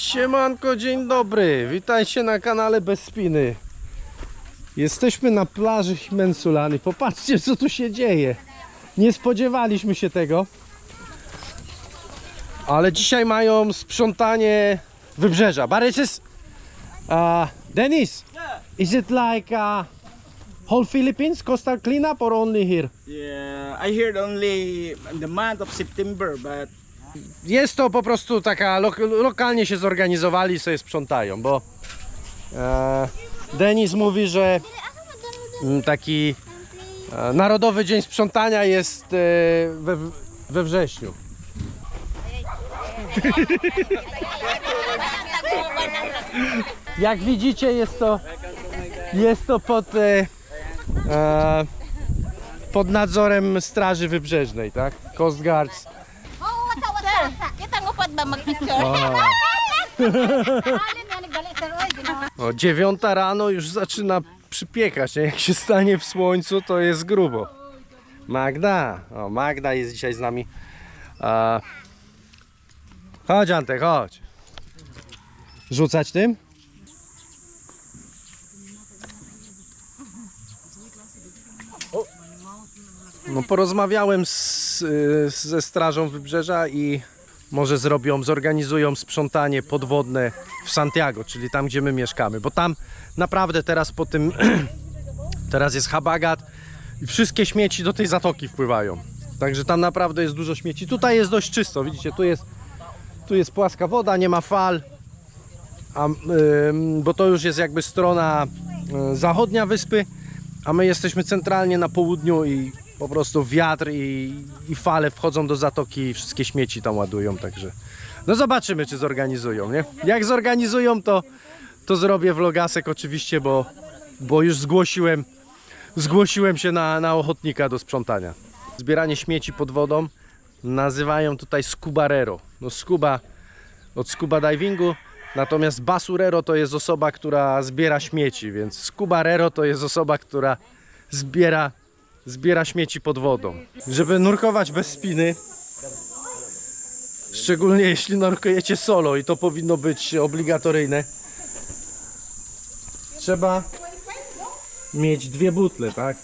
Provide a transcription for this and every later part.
Siemanko, dzień dobry. Witajcie na kanale Bez Spiny. Jesteśmy na plaży Himensulany. Popatrzcie, co tu się dzieje. Nie spodziewaliśmy się tego. Ale dzisiaj mają sprzątanie wybrzeża. It's is, uh, Dennis, is it like uh, whole Philippines coastal cleanup or only here? Yeah, I heard only the month of September, but Jest to po prostu taka, lo, lokalnie się zorganizowali i sobie sprzątają, bo e, Denis mówi, że mm, taki e, Narodowy Dzień Sprzątania jest e, we, we wrześniu. Jak widzicie jest to jest to pod e, e, pod nadzorem Straży Wybrzeżnej, tak? Coast Guards. Mag-picture? O. Alin na nagdali sa oy, ginawa. O, dziewiąta rano już zaczyna przypiekać, nie? jak się stanie w słońcu, to jest grubo. Magda, o Magda jest dzisiaj z nami. A... Chodź Antek, chodź. Rzucać tym? No porozmawiałem z, y, ze strażą wybrzeża i może zrobią, zorganizują sprzątanie podwodne w Santiago, czyli tam, gdzie my mieszkamy, bo tam naprawdę teraz po tym, teraz jest Habagat i wszystkie śmieci do tej zatoki wpływają. Także tam naprawdę jest dużo śmieci. Tutaj jest dość czysto, widzicie, tu jest, tu jest płaska woda, nie ma fal, a, ym, bo to już jest jakby strona y, zachodnia wyspy, a my jesteśmy centralnie na południu i po prostu wiatr i, i fale wchodzą do zatoki i wszystkie śmieci tam ładują, także no zobaczymy czy zorganizują, nie? Jak zorganizują to, to zrobię vlogasek oczywiście, bo, bo już zgłosiłem zgłosiłem się na, na ochotnika do sprzątania. Zbieranie śmieci pod wodą nazywają tutaj scubarero. No scuba od scuba divingu, natomiast basurero to jest osoba, która zbiera śmieci, więc scubarero to jest osoba, która zbiera, zbiera śmieci pod wodą. Żeby nurkować bez spiny, szczególnie jeśli nurkujecie solo i to powinno być obligatoryjne, trzeba mieć dwie butle, tak?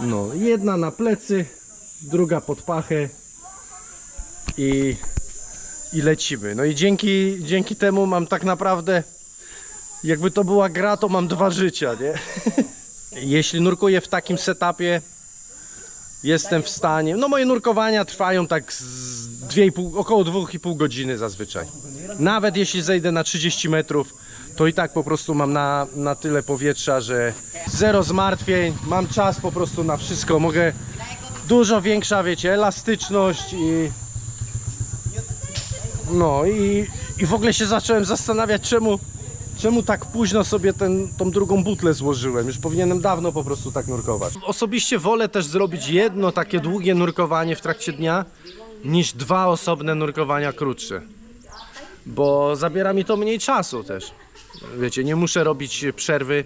No, jedna na plecy, druga pod pachę i, i lecimy. No i dzięki, dzięki temu mam tak naprawdę, jakby to była gra, to mam dwa życia, nie? Jeśli nurkuję w takim setupie, jestem w stanie. No moje nurkowania trwają tak z 2,5, około 2,5 godziny zazwyczaj. Nawet jeśli zejdę na 30 metrów, to i tak po prostu mam na, na tyle powietrza, że zero zmartwień, mam czas po prostu na wszystko. Mogę dużo większa, wiecie, elastyczność i no i, i w ogóle się zacząłem zastanawiać, czemu, czemu tak późno sobie ten, tą drugą butlę złożyłem. Już powinienem dawno po prostu tak nurkować. Osobiście wolę też zrobić jedno takie długie nurkowanie w trakcie dnia, niż dwa osobne nurkowania krótsze. Bo zabiera mi to mniej czasu też. Wiecie, nie muszę robić przerwy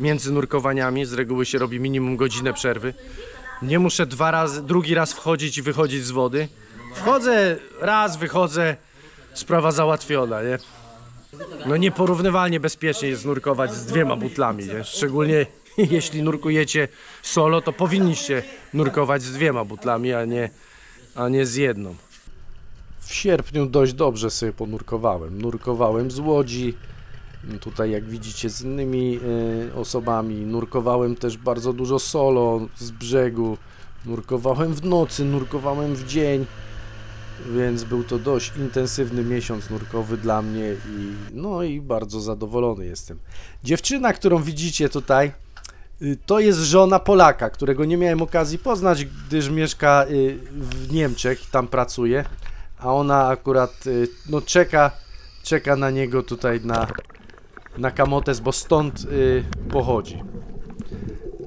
między nurkowaniami. Z reguły się robi minimum godzinę przerwy. Nie muszę dwa razy, drugi raz wchodzić i wychodzić z wody. Wchodzę raz, wychodzę, sprawa załatwiona, nie? No nieporównywalnie bezpiecznie jest nurkować z dwiema butlami, nie? Szczególnie jeśli nurkujecie solo, to powinniście nurkować z dwiema butlami, a nie, a nie z jedną. W sierpniu dość dobrze sobie ponurkowałem. Nurkowałem z łodzi, tutaj jak widzicie z innymi e, osobami. Nurkowałem też bardzo dużo solo z brzegu. Nurkowałem w nocy, nurkowałem w dzień. Więc był to dość intensywny miesiąc nurkowy dla mnie i no i bardzo zadowolony jestem. Dziewczyna, którą widzicie tutaj, y, to jest żona Polaka, którego nie miałem okazji poznać, gdyż mieszka y, w Niemczech tam pracuje, a ona akurat y, no czeka, czeka na niego tutaj na, na Kamotes, bo stąd pochodzi.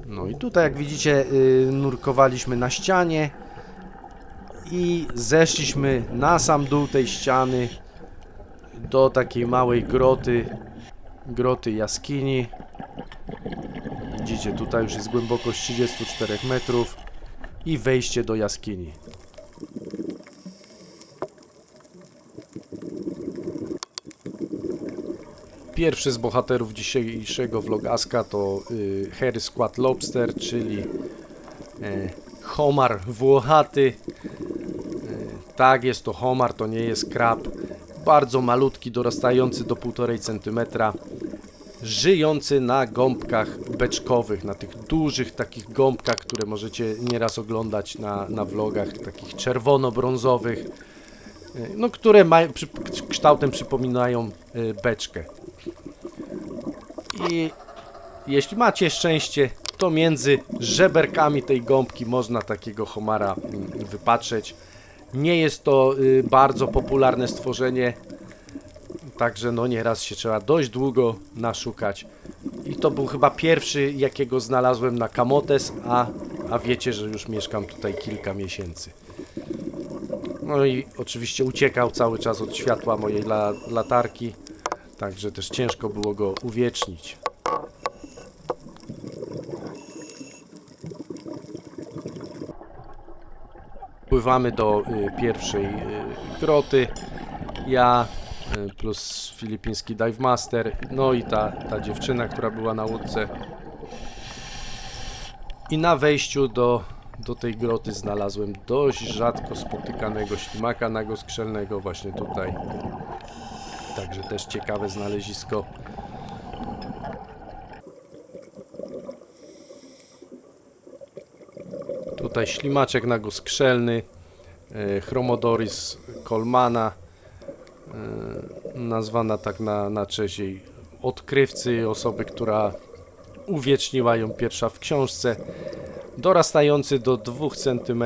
No i tutaj jak widzicie nurkowaliśmy na ścianie i zeszliśmy na sam dół tej ściany do takiej małej groty, groty jaskini. Widzicie, tutaj już jest głębokość 34 metrów i wejście do jaskini. Pierwszy z bohaterów dzisiejszego vlogaska to y, Harry Squat Lobster, czyli e, homar włochaty. Tak, jest to homar, to nie jest krab. Bardzo malutki, dorastający do 1,5 cm. Żyjący na gąbkach beczkowych, na tych dużych takich gąbkach, które możecie nieraz oglądać na, na vlogach, takich czerwono-brązowych, e, no, które przy, kształtem przypominają e, beczkę. I jeśli macie szczęście, to między żeberkami tej gąbki można takiego homara mm, wypatrzeć. Nie jest to y, bardzo popularne stworzenie, także no nieraz się trzeba dość długo naszukać. I to był chyba pierwszy, jakiego znalazłem na Kamotes, a, a wiecie, że już mieszkam tutaj kilka miesięcy. No i oczywiście uciekał cały czas od światła mojej la, latarki, także też ciężko było go uwiecznić. Pływamy do y, pierwszej y, groty. Ja y, plus filipiński dive master, no i ta, ta dziewczyna, która była na łódce. I na wejściu do, do tej groty znalazłem dość rzadko spotykanego ślimaka nagoskrzelnego właśnie tutaj. Także też ciekawe znalezisko. Tutaj ślimaczek nagoskrzelny, e, Chromodoris colmana, e, nazwana tak na, na cześć jej odkrywcy, osoby, która uwieczniła ją pierwsza w książce. Dorastający do 2 cm,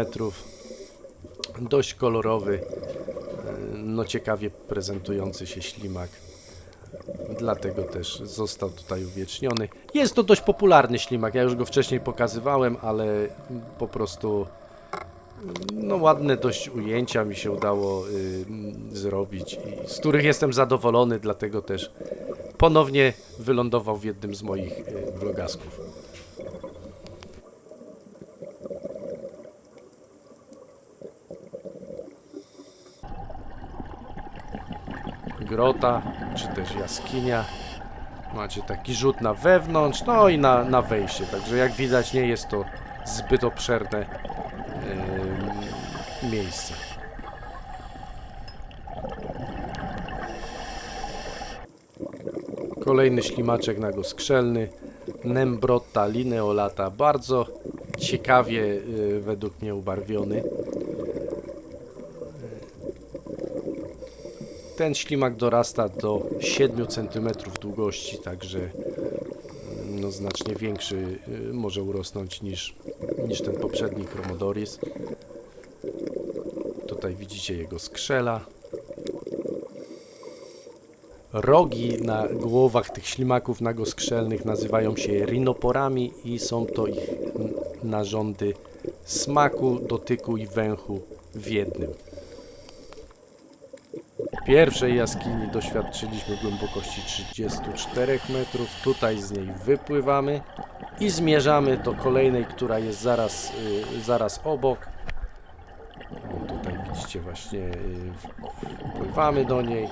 dość kolorowy, e, no ciekawie prezentujący się ślimak. Dlatego też został tutaj uwieczniony. Jest to dość popularny ślimak. Ja już go wcześniej pokazywałem, ale po prostu no ładne dość ujęcia mi się udało y, zrobić, i z których jestem zadowolony, dlatego też ponownie wylądował w jednym z moich y, vlogasków. grota, czy też jaskinia. Macie taki rzut na wewnątrz, no i na, na wejście. Także jak widać nie jest to zbyt obszerne em, miejsce. Kolejny ślimaczek nagoskrzelny, Nembrota lineolata, bardzo ciekawie y, według mnie ubarwiony. Ten ślimak dorasta do 7 cm długości, także mm, no, znacznie większy y, może urosnąć niż, niż ten poprzedni Chromodoris. Tutaj widzicie jego skrzela. Rogi na głowach tych ślimaków nagoskrzelnych nazywają się rinoporami i są to ich narządy smaku, dotyku i węchu w jednym. Pierwszej jaskini doświadczyliśmy głębokości 34 metrów. Tutaj z niej wypływamy i zmierzamy do kolejnej, która jest zaraz, y, zaraz obok. O, tutaj widzicie właśnie, y, w- wpływamy do niej.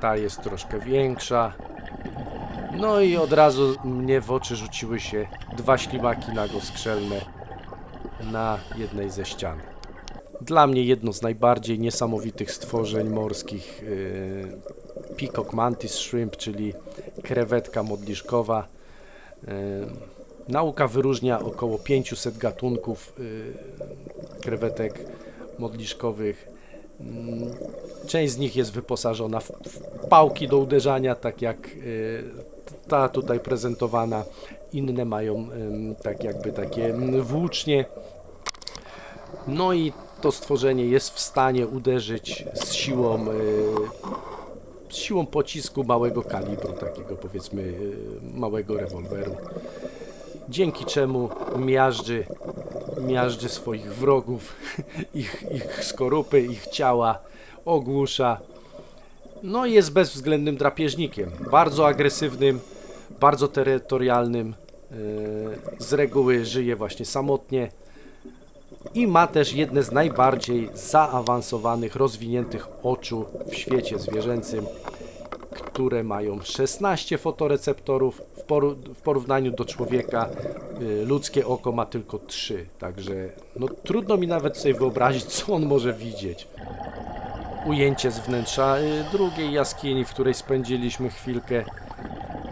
Ta jest troszkę większa. No i od razu mnie w oczy rzuciły się dwa ślimaki nagoskrzelne na jednej ze ścian. Dla mnie jedno z najbardziej niesamowitych stworzeń morskich yy, Peacock Mantis Shrimp, czyli krewetka modliszkowa. Yy, nauka wyróżnia około 500 gatunków yy, krewetek modliszkowych. Mm, Część z nich jest wyposażona w, pałki do uderzania, tak jak ta tutaj prezentowana. Inne mają tak jakby takie mm, włócznie. No i to stworzenie jest w stanie uderzyć z siłą, y, z siłą pocisku małego kalibru, takiego powiedzmy y, małego rewolweru. Dzięki czemu miażdży, miażdży swoich wrogów, ich, ich skorupy, ich ciała, ogłusza. No i jest bezwzględnym drapieżnikiem, bardzo agresywnym, bardzo terytorialnym. y, Z reguły żyje właśnie samotnie i ma też jedne z najbardziej zaawansowanych, rozwiniętych oczu w świecie zwierzęcym, które mają 16 fotoreceptorów w, w porównaniu do człowieka y, ludzkie oko ma tylko 3. Także no, trudno mi nawet sobie wyobrazić, co on może widzieć. Ujęcie z wnętrza y, drugiej jaskini, w której spędziliśmy chwilkę.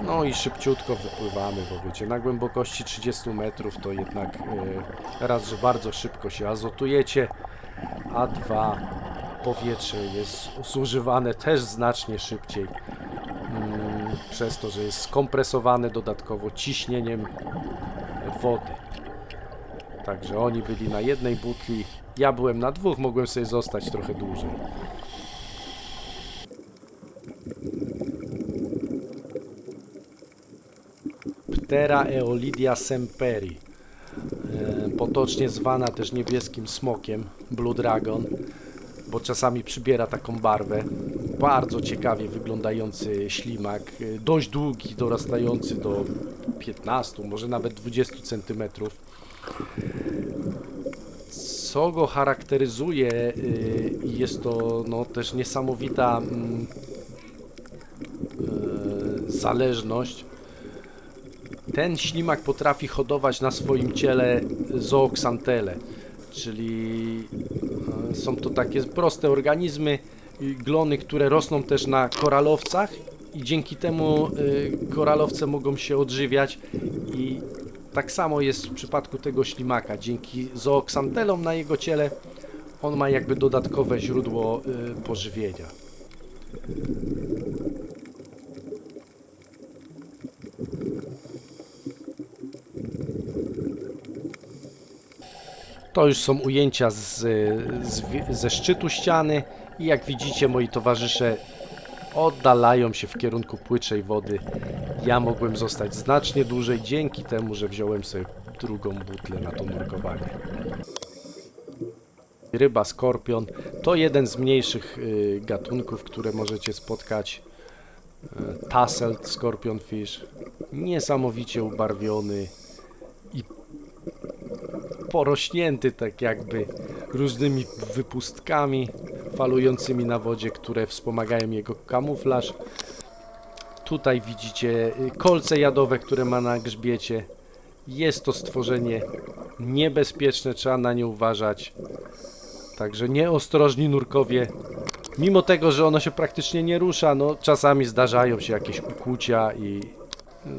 No i szybciutko wypływamy, bo wiecie, na głębokości 30 metrów to jednak y, raz, że bardzo szybko się azotujecie, a dwa, powietrze jest zużywane też znacznie szybciej mm, przez to, że jest skompresowane dodatkowo ciśnieniem wody. Także oni byli na jednej butli, ja byłem na dwóch, mogłem sobie zostać trochę dłużej. Ptera eolidia semperi, e, potocznie zwana też niebieskim smokiem, Blue Dragon, bo czasami przybiera taką barwę. Bardzo ciekawie wyglądający ślimak, e, dość długi, dorastający do 15, może nawet 20 cm. Co go charakteryzuje i jest to no, też niesamowita mm, zależność. Ten ślimak potrafi hodować na swoim ciele zooksantele, czyli e, są to takie proste organizmy, glony, które rosną też na koralowcach i dzięki temu y, koralowce mogą się odżywiać i tak samo jest w przypadku tego ślimaka. Dzięki zooksantelom na jego ciele on ma jakby dodatkowe źródło y, pożywienia. To już są ujęcia z, z, ze szczytu ściany i jak widzicie moi towarzysze oddalają się w kierunku płytszej wody. Ja mogłem zostać znacznie dłużej dzięki temu, że wziąłem sobie drugą butlę na to nurkowanie. Ryba skorpion to jeden z mniejszych y, gatunków, które możecie spotkać. Y, Tasselt scorpionfish, niesamowicie ubarwiony i porośnięty tak jakby różnymi wypustkami falującymi na wodzie, które wspomagają jego kamuflaż. Tutaj widzicie y, kolce jadowe, które ma na grzbiecie. Jest to stworzenie niebezpieczne, trzeba na nie uważać. Także nieostrożni nurkowie. Mimo tego, że ono się praktycznie nie rusza, no czasami zdarzają się jakieś ukłucia i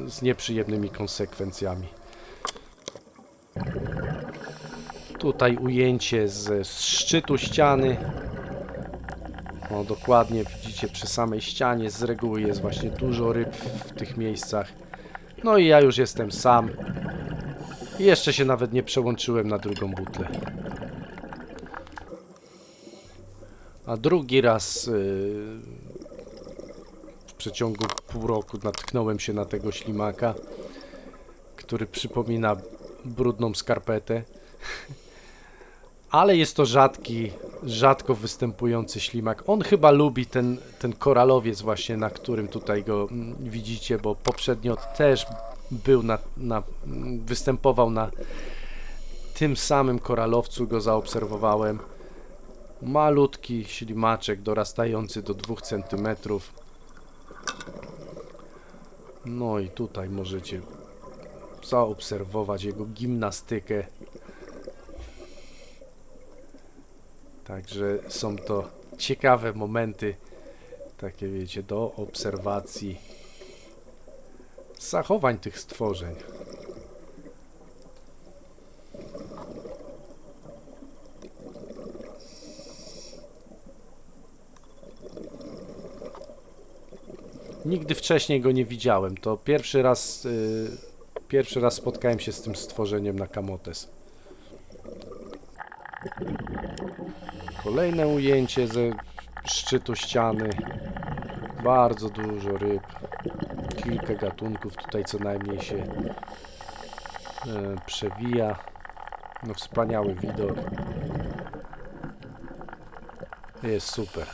y, z nieprzyjemnymi konsekwencjami. Tutaj ujęcie z, szczytu ściany. O, dokładnie widzicie przy samej ścianie. Z reguły jest właśnie dużo ryb w tych miejscach. No i ja już jestem sam. Jeszcze się nawet nie przełączyłem na drugą butlę. A drugi raz yy, w przeciągu pół roku natknąłem się na tego ślimaka, który przypomina brudną skarpetę. Ale jest to rzadki, rzadko występujący ślimak. On chyba lubi ten, ten koralowiec właśnie, na którym tutaj go mm, widzicie, bo poprzednio też był na, na, mm, występował na tym samym koralowcu, go zaobserwowałem. Malutki ślimaczek dorastający do 2 cm. No i tutaj możecie zaobserwować jego gimnastykę. Także są to ciekawe momenty, takie wiecie, do obserwacji zachowań tych stworzeń. Nigdy wcześniej go nie widziałem. To pierwszy raz, y, pierwszy raz spotkałem się z tym stworzeniem na Kamotes. Kolejne ujęcie ze szczytu ściany. Bardzo dużo ryb. Kilka gatunków tutaj co najmniej się e, przewija. No wspaniały widok. Jest super.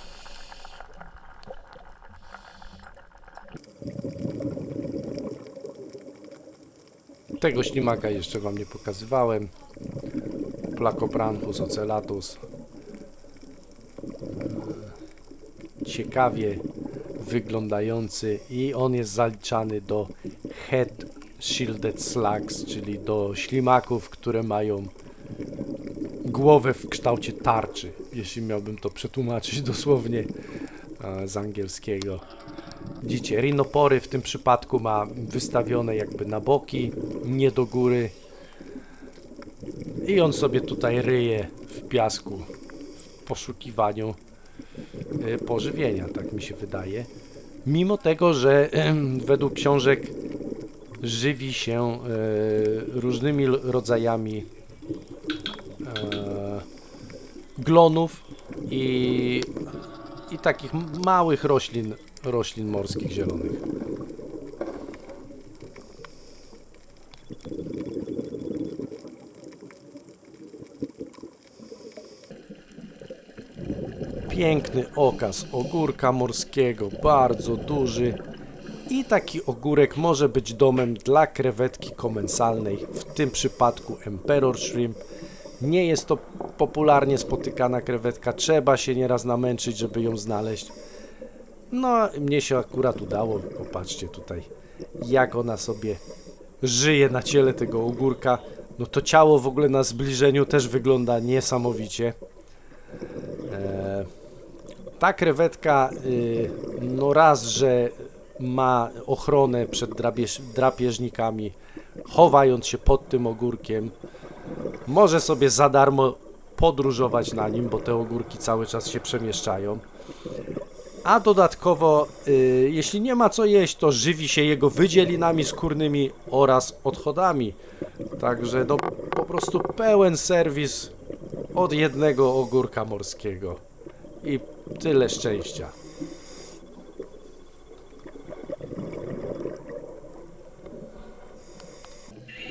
Tego ślimaka jeszcze Wam nie pokazywałem. Placopranthus ocellatus. Ciekawie wyglądający i on jest zaliczany do Head Shielded Slugs, czyli do ślimaków, które mają głowę w kształcie tarczy, jeśli miałbym to przetłumaczyć dosłownie z angielskiego. Widzicie, rinopory w tym przypadku ma wystawione jakby na boki, nie do góry. I on sobie tutaj ryje w piasku w poszukiwaniu pożywienia, tak mi się wydaje. Mimo tego, że według książek żywi się e, różnymi rodzajami e, glonów i, i takich małych roślin, roślin morskich zielonych. Piękny okaz ogórka morskiego, bardzo duży. I taki ogórek może być domem dla krewetki komensalnej, w tym przypadku Emperor Shrimp. Nie jest to popularnie spotykana krewetka, trzeba się nieraz namęczyć, żeby ją znaleźć. No, mnie się akurat udało, popatrzcie tutaj, jak ona sobie żyje na ciele tego ogórka. No to ciało w ogóle na zbliżeniu też wygląda niesamowicie. Ta krewetka, y, no raz, że ma ochronę przed drapież, drapieżnikami, chowając się pod tym ogórkiem, może sobie za darmo podróżować na nim, bo te ogórki cały czas się przemieszczają. A dodatkowo, y, jeśli nie ma co jeść, to żywi się jego wydzielinami skórnymi oraz odchodami. Także no, po prostu pełen serwis od jednego ogórka morskiego. I tyle szczęścia.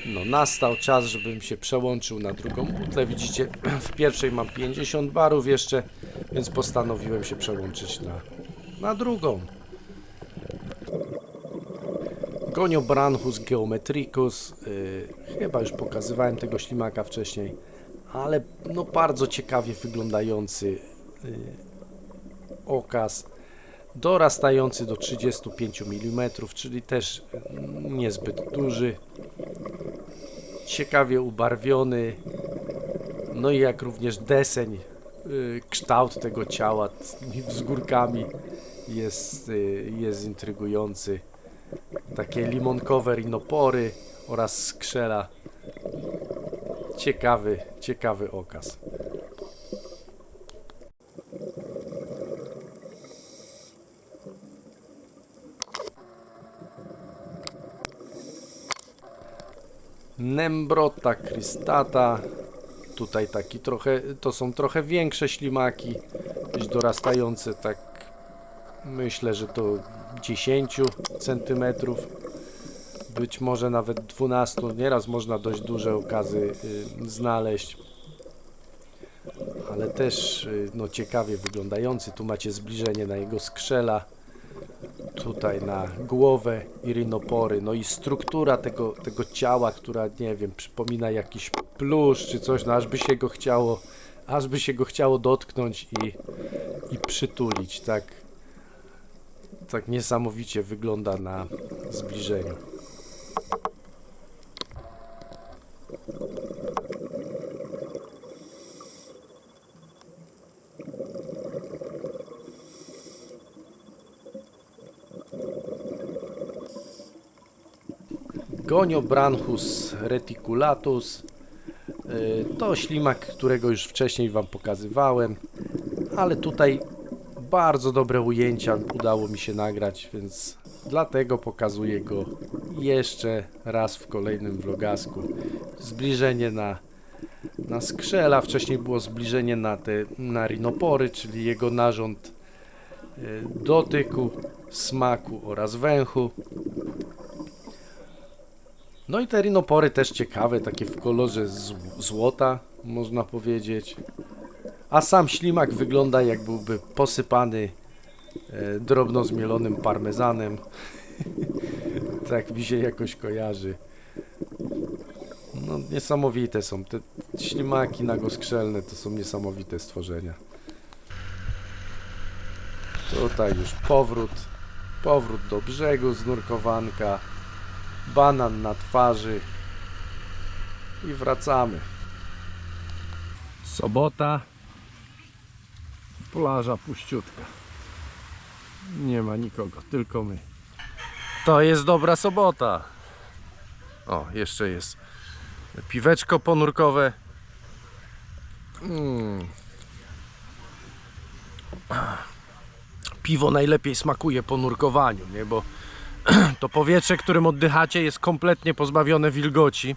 No, nastał czas, żebym się przełączył na drugą butlę. Widzicie, w pierwszej mam 50 barów jeszcze, więc postanowiłem się przełączyć na, na drugą. Gonio Branchus geometricus. Yy, chyba już pokazywałem tego ślimaka wcześniej, ale no bardzo ciekawie wyglądający okaz. Dorastający do 35 mm, czyli też niezbyt duży. Ciekawie ubarwiony. No i jak również deseń, yy, kształt tego ciała z tymi wzgórkami jest, yy, jest intrygujący takie limonkowe rinopory oraz skrzela. Ciekawy, ciekawy okaz. Nembrota cristata. Tutaj taki trochę, to są trochę większe ślimaki, gdzieś dorastające tak Myślę, że to 10 centymetrów, być może nawet 12. Nieraz można dość duże okazy y, znaleźć, ale też y, no, ciekawie wyglądający. Tu macie zbliżenie na jego skrzela, tutaj na głowę i rynopory. No i struktura tego, tego ciała, która nie wiem, przypomina jakiś plusz czy coś, no aż by się go chciało, aż by się go chciało dotknąć i, i przytulić, tak tak niesamowicie wygląda na zbliżeniu. Gonio Branchus reticulatus y, to ślimak, którego już wcześniej Wam pokazywałem, ale tutaj bardzo dobre ujęcia udało mi się nagrać, więc dlatego pokazuję go jeszcze raz w kolejnym vlogasku. Zbliżenie na, na skrzela, wcześniej było zbliżenie na te na rinopory, czyli jego narząd e, dotyku, smaku oraz węchu. No i te rinopory też ciekawe, takie w kolorze złota, można powiedzieć. A sam ślimak wygląda jak byłby posypany e, drobno zmielonym parmezanem. tak mi się jakoś kojarzy. No niesamowite są. Te ślimaki nagoskrzelne to są niesamowite stworzenia. Tutaj już powrót Powrót do brzegu z nurkowanka. Banan na twarzy. I wracamy. Sobota. Plaża puściutka. Nie ma nikogo, tylko my. To jest dobra sobota. O, jeszcze jest piweczko ponurkowe. Mm. Piwo najlepiej smakuje po nurkowaniu, nie? Bo to powietrze, którym oddychacie, jest kompletnie pozbawione wilgoci.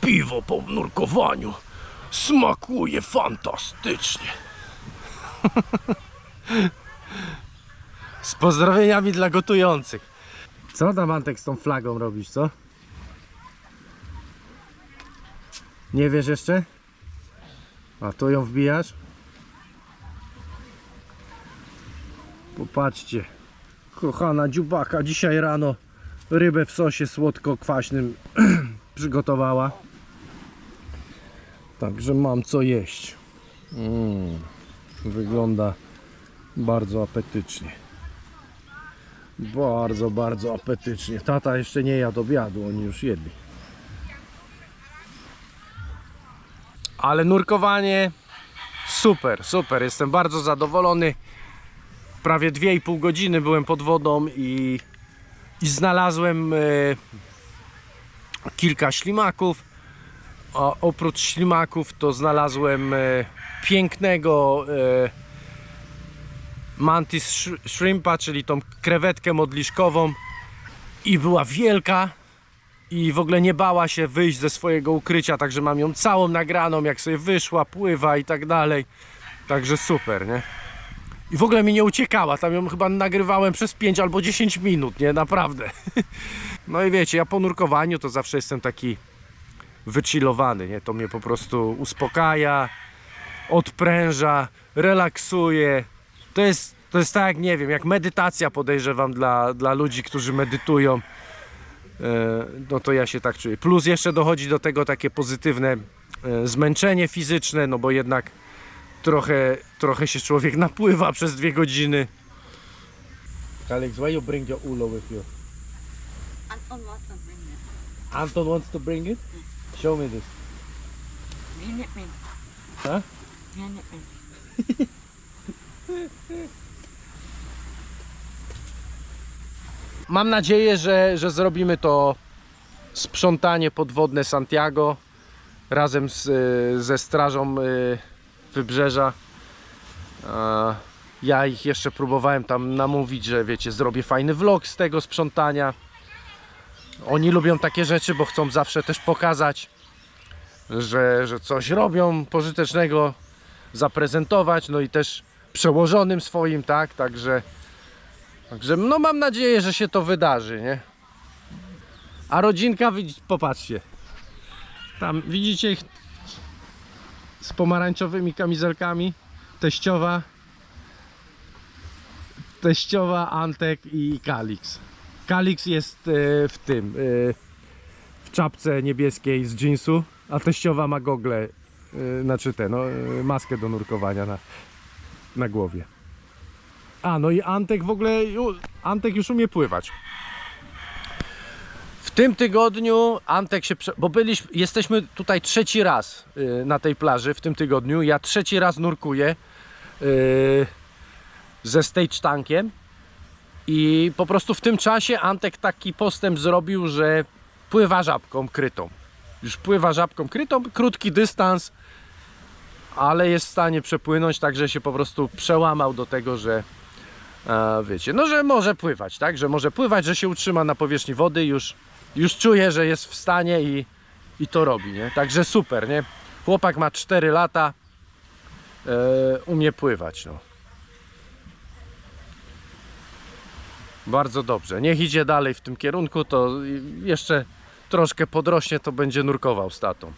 Piwo po nurkowaniu smakuje fantastycznie. Z pozdrowieniami dla gotujących. Co tam Antek z tą flagą robisz, co? Nie wiesz jeszcze? A tu ją wbijasz? Popatrzcie. Kochana dziubaka dzisiaj rano rybę w sosie słodko-kwaśnym przygotowała. Także mam co jeść. Mm, wygląda bardzo apetycznie. Bardzo, bardzo apetycznie. Tata jeszcze nie jadł obiadu, oni już jedli. Ale nurkowanie super, super. Jestem bardzo zadowolony. Prawie 2,5 godziny byłem pod wodą i, i znalazłem e, kilka ślimaków. A oprócz ślimaków to znalazłem e, pięknego e, mantis sh- shrimpa, czyli tą krewetkę modliszkową i była wielka i w ogóle nie bała się wyjść ze swojego ukrycia, także mam ją całą nagraną, jak sobie wyszła, pływa i tak dalej. Także super, nie? I w ogóle mi nie uciekała, tam ją chyba nagrywałem przez 5 albo 10 minut, nie? Naprawdę. No i wiecie, ja po nurkowaniu to zawsze jestem taki wychillowany, nie? To mnie po prostu uspokaja, odpręża, relaksuje. To jest, to jest tak, nie wiem, jak medytacja podejrzewam dla, dla ludzi, którzy medytują. E, No to ja się tak czuję. Plus jeszcze dochodzi do tego takie pozytywne e, zmęczenie fizyczne, no bo jednak trochę, trochę się człowiek napływa przez dwie godziny. Alex, why you bring your ulo with you? Anton wants to bring it. Anton wants to bring it? Show me this. Bring it me. Huh? Bring it me. Mam nadzieję, że, że zrobimy to sprzątanie podwodne Santiago razem z, ze strażą y, wybrzeża. Ja ich jeszcze próbowałem tam namówić, że wiecie, zrobię fajny vlog z tego sprzątania. Oni lubią takie rzeczy, bo chcą zawsze też pokazać, że, że coś robią pożytecznego, zaprezentować, no i też przełożonym swoim, tak, także Także no mam nadzieję, że się to wydarzy, nie? A rodzinka, popatrzcie. Tam widzicie ich z pomarańczowymi kamizelkami. Teściowa. Teściowa, Antek i Kalix. Kalix jest e, w tym, e, w czapce niebieskiej z jeansu, a teściowa ma gogle, e, znaczy te, no, maskę do nurkowania na, na głowie. A, no i Antek w ogóle, Antek już umie pływać. Tym tygodniu Antek się, prze... bo byliśmy, jesteśmy tutaj trzeci raz y, na tej plaży w tym tygodniu. Ja trzeci raz nurkuję y, ze stage tankiem i po prostu w tym czasie Antek taki postęp zrobił, że pływa żabką krytą. Już pływa żabką krytą, krótki dystans, ale jest w stanie przepłynąć, także się po prostu przełamał do tego, że a, wiecie, no że może pływać, tak? Że może pływać, że się utrzyma na powierzchni wody, już, już czuje, że jest w stanie i, i to robi, nie? Także super, nie? Chłopak ma 4 lata, e, umie pływać, no. Bardzo dobrze. Niech idzie dalej w tym kierunku, to jeszcze troszkę podrośnie, to będzie nurkował z tatą.